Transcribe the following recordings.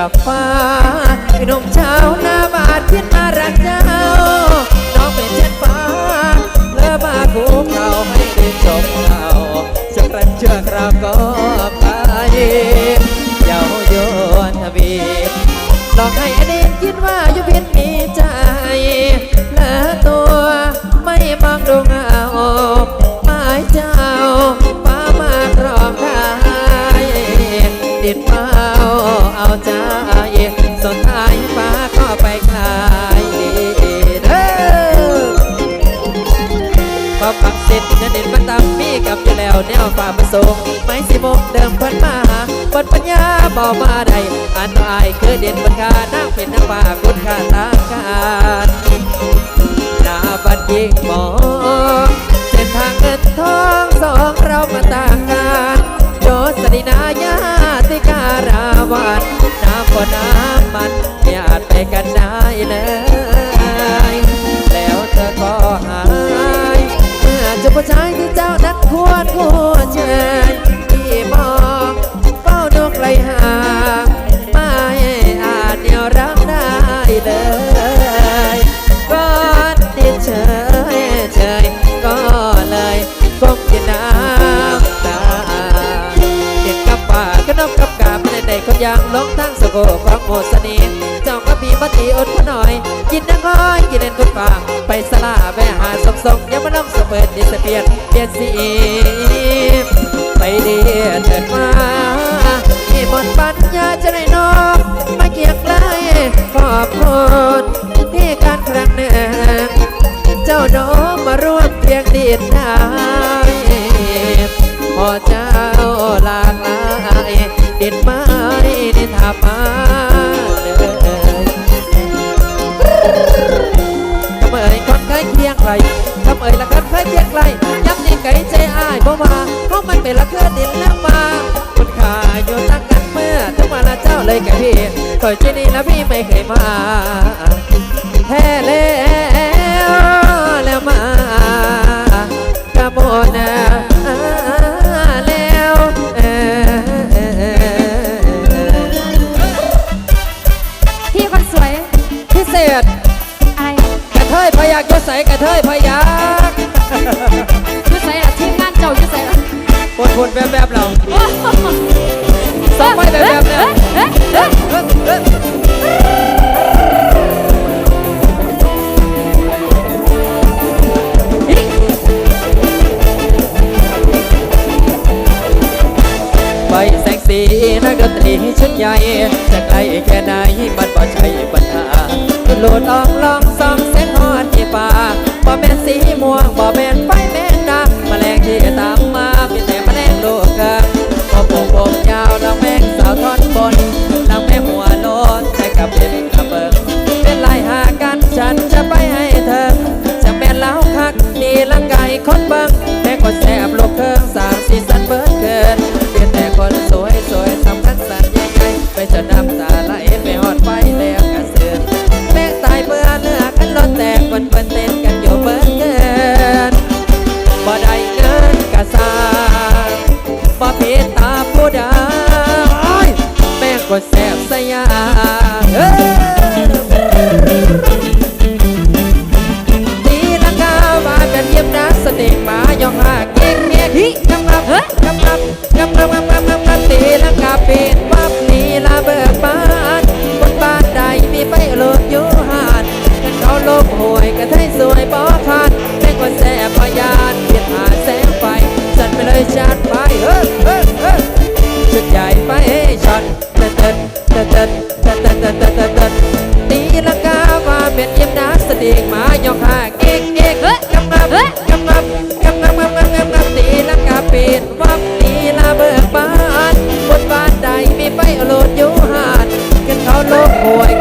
I capaz. เอาใจสุดท้ายฟ้าก็ไปคลายดีเด้อพอปักเสร็จจะเด่นมาตามมีกับอยู่แล้วแนวฝ่ามาส่งไม่สิบกเดิมพันมาหาบนปัญญาบอกมาใดอันตรายคือเด่นบนคานั่เป็นนักป่าคุณค่าตาการหนาบัดยิงบอ วัดน้ำก็น้ำมันอย่าไปกันได้เลย โกของโมสนีเจ้าก็มีปติอดผู้หน่อย กินน้ำอ้อยกินเล่นคนฟังไปสลาไปหาสมสมยังมาลองเสมอดิสเปียนเปลี่ยนสีไปเดียนเดินมาที่หมดปัญญาจะได้นอกมาเกียกไล่ขอบคุณที่การครั้งหนึ่งเจ้าโนมาร่วมเพียงดีดได้พอใจ มทำไมคนเคยเคียงไรทำไมละคนเคยเคียงไรยับยีไก่ใจอ้ายบ่มาเพราะมันเป็นละเคือดินแล้วมาคนขาอยู่ตั้งกันเมื่อถึงวันละเจ้าเลยแก่พี่คอยที่นี่นะพี่ไม่เคยมา คนแวบแบบเราสองไม้แบบแบบแล้ไปแสงสีนักดนตรีชุดใหญ่จะไกลแค่ไหนมันบ่ใช่ปัญหาโลดอ้อ boy.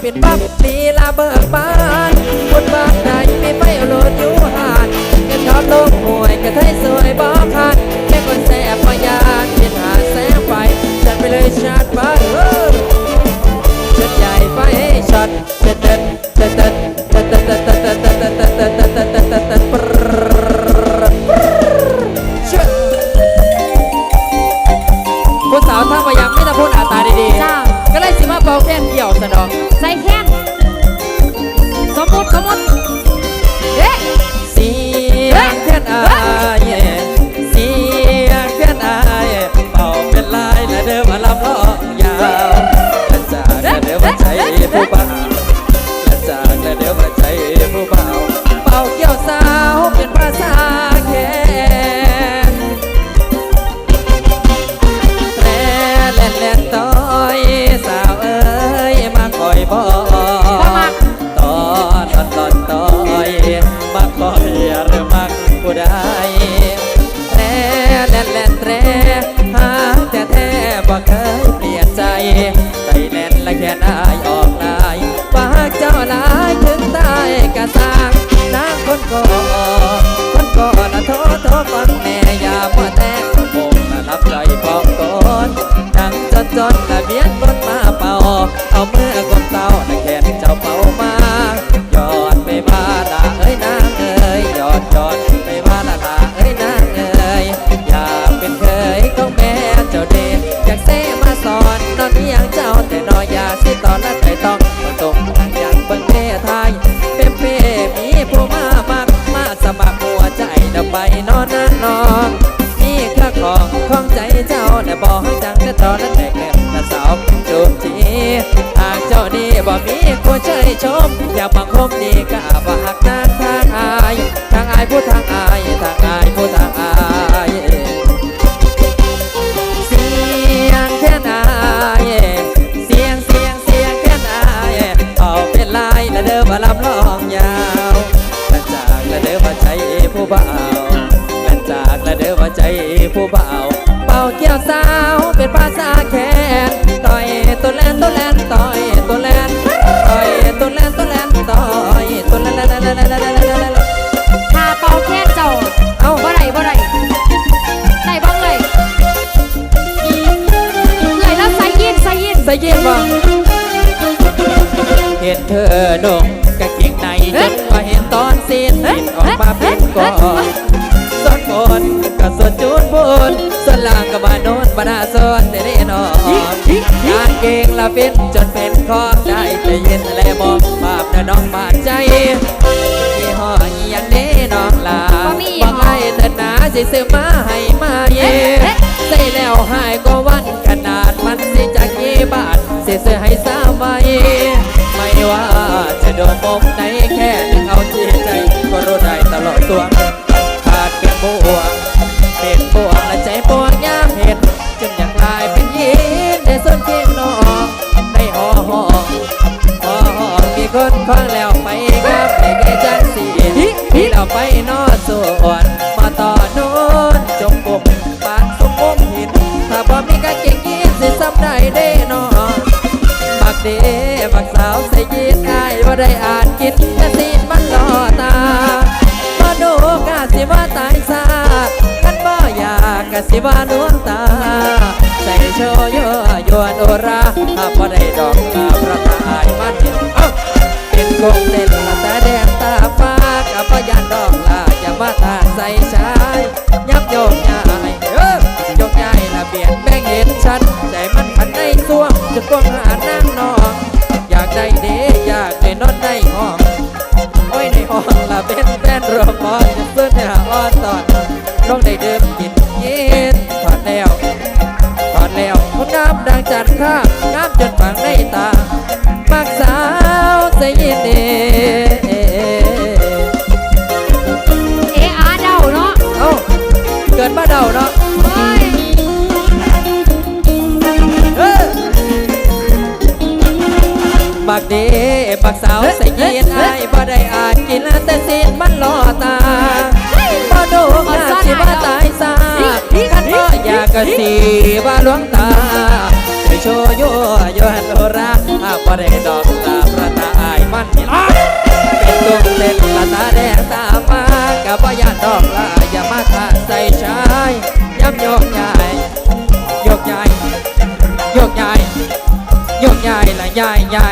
เป็นบอร์เป็นบ้ ผู้บ่าวและจากและเดี๋ยวมาใจผู้เบาเป่าเกี่ยวสาวเป็นภาษาแคนแตรแล่นแล่นต้อยสาวเอ้ยมาคอยบอบ่มักตอนตอนตอนต้อยมาคอยหรือมักผู้ใด งจนจนละเบียนบนมาเป่า เอาเมื่อกดเต้าและแขนเจ้าเป่ามาหยอดไปมาละเอ้ยนางเอ้ยหยอดหยอดไปมาละละเอ้ยนางเอ้ยอยากเป็นเคยของแม่เจ้าเดชอยากเซมาสอนนอนเลี้ยงเจ้าแต่นอยาสิตอนละใจต้องตรงทางอย่างเบิ่งเพ่ไทยเป็นเพ่มีผู้มามักมาสมัครหัวใจเดาไปนอนนั่นนอนนี่ข้าของของใจเจ้าแต่บอกให้จังแต่ตอนนั้นแตกแหลม มีผู้เชม อยากบังคมดีกา บานาส่วนแต่ได้นอนงานเก่งละเป็นจนเป็นของใจแต่เย็นและมองภาพแต่น้องบาดใจยี่ห้อยังเด้น้องลาบอกให้เถิดหนาสิซื้อมาให้มาเย่ใส่แล้วหายก็วันขนาดมันสิจากยี่บาทสิซื้อให้สาวใบไม่ว่าจะโดนมุมไหน เด้บักสาวใส่ยีนอายว่ได้อ่านกินกะสีนมันล่อตามาดูกะสิว่าตายซาคันบ่อยากกะสิว่าลวงตา ใส่โชว์ยั่วยวนโอราบ่ได้ดอกลาประทายมันเห็นเอ้าเป็นคงเต้นละตาแดงตาฟ้ากับพยานดอกลาอย่ามาทาใส่ชาานข้างงามจนฝังในตาปากสาวใส่ยินเอเออาเดาเนาะเอ้าเกิดมาเดาเนาะบักเดบักสาวใส่เย็นอายบ่ได้อายกินแต่เศษมันล่อตาบ่ดูงานสิมาตายซาคันบ่อยากกะสีว่าหลวงตา โชโยโยฮันโอราบ่ได้ดอกลาประตาไอมันนี่ล่เป็นตุ้งเล่นละตาแดงตามากับบ่ยานดอกลายยามาทาใส่ชายย้ำโยกใหญ่โยกใหญ่โยกใหญ่โยกใหญ่ละใหญ่ใหญ่